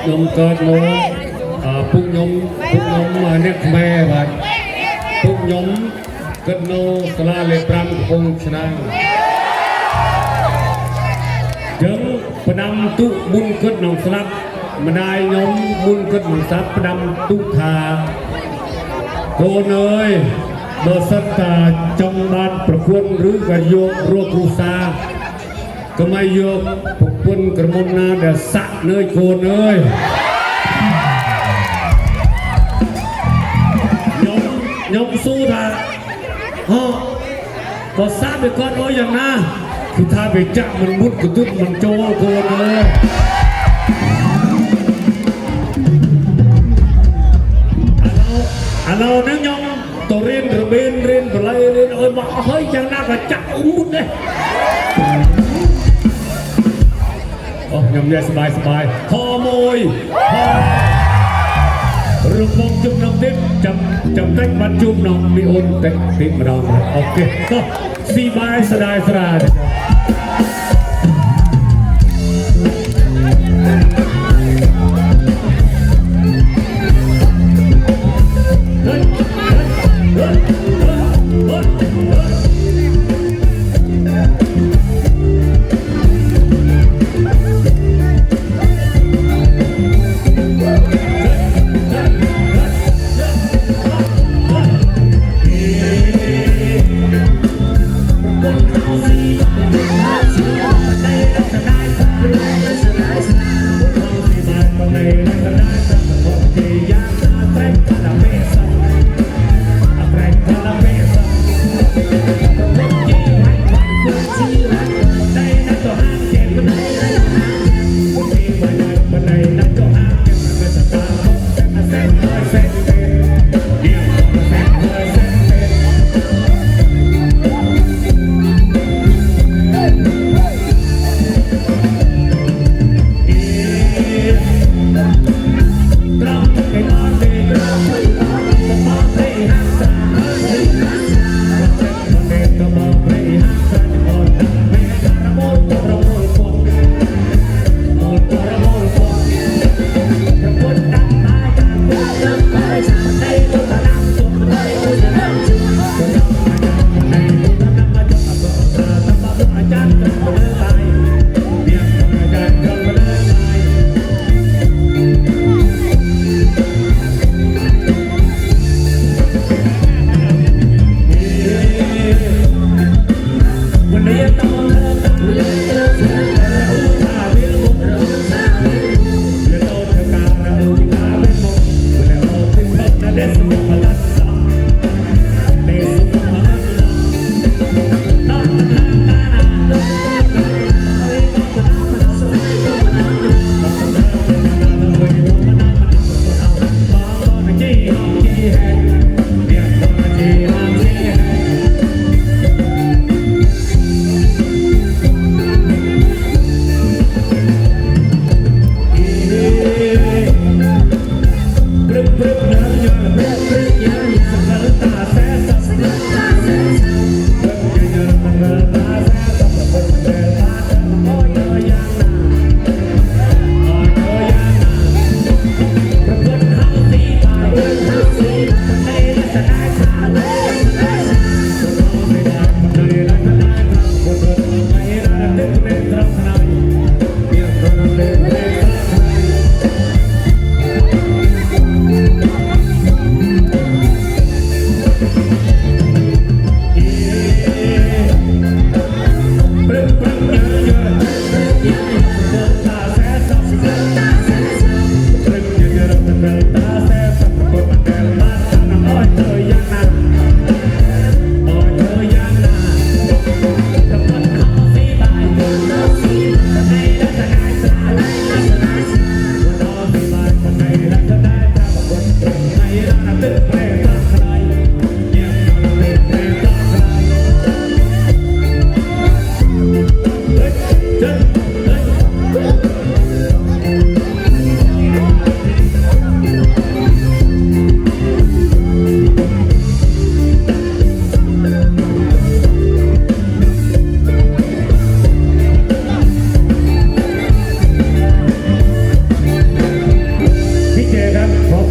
ខ្ញុំកើតមកអឺពុកខ្ញុំពុកខ្ញុំអឺអ្នកខ្មែរបាទពុកខ្ញុំគិតនៅសាលាលេខ5កំពង់ឆ្នាំងចឹងផ្ដាំទុមុនគិតក្នុងស្លាប់ម្ដាយខ្ញុំមុនគិតក្នុងស្លាប់ផ្ដាំទុថាកូនអើយបើសិនតាចង់បានប្រគួតឬក៏យករកគ្រួសារកុំឲ្យយកប្រ ปุ่นกระมุนนาเดสะเนยโคนเอ้ยยมยมสู้ท่าฮะก็ทราบไปก่อนว่าอย่างน้ะคือท่าไปจับมันมุดกระตุ้นมันโจโคนเอ้ยอันเราเนั่งยองตัวเรียนระเบนเรียนปลายเรียนเอ้ยบอกเฮ้ยอย่างน่าก็จับอุ้มมุดเลย ខមួយខរំងជុំក្នុងទៀតចាំចាំតិចបាត់ជួបក្នុងមីអូនតិចតិចម្ដងអូខេតោះស៊ីបាយស្ដាយស្រាល made That's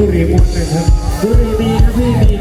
ุรีบุญนะครับบุรีมีครัพี่มี